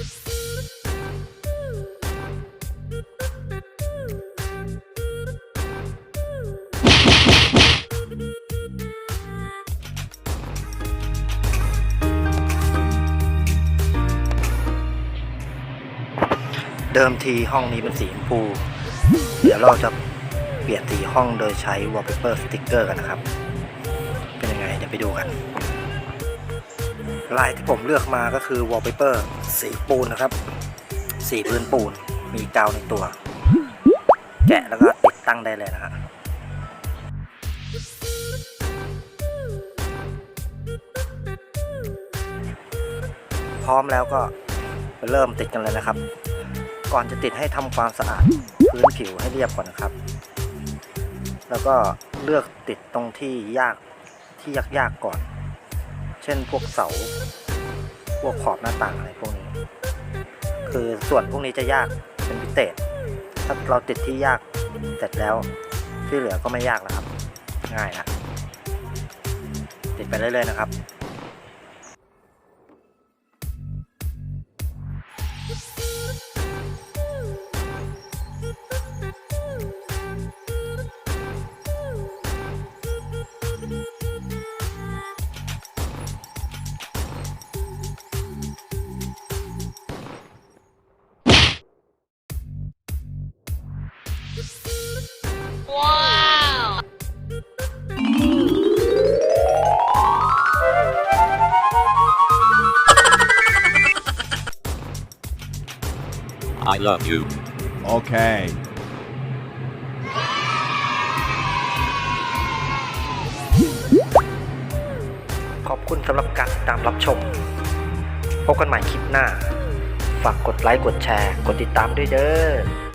เดิมทีห้องนี้เป็นสีชมพู เดี๋ยวเราจะเปลี่ยนสีห้องโดยใช้ wallpaper sticker กันนะครับ เป็นยังไงเดี๋ยวไปดูกัน ลายที่ผมเลือกมาก็คือ wallpaper สีปูนนะครับ สีพื้นปูนมีกาวในตัว แกะแล้วก็ติดตั้งได้เลยนะฮะพร้อมแล้วก็ไปเริ่มติดกันเลยนะครับ ก่อนจะติดให้ทำความสะอาดพื้นผิวให้เรียบก่อนนะครับ แล้วก็เลือกติดตรงที่ยากที่ยากๆก่อน เช่นพวกเสา พวกขอบหน้าต่างอะไรพวกนี้ คือส่วนพวกนี้จะยากเป็นพิเศษ ถ้าเราติดที่ยากเสร็จแล้วที่เหลือก็ไม่ยากแล้วครับ ง่ายนะติดไปเรื่อยๆนะครับ Wow! I love you. Okay. ขอบคุณสำหรับการติดตามรับชม พบกันใหม่คลิปหน้า ฝากกดไลค์ กดแชร์ กดติดตามด้วยเด้อ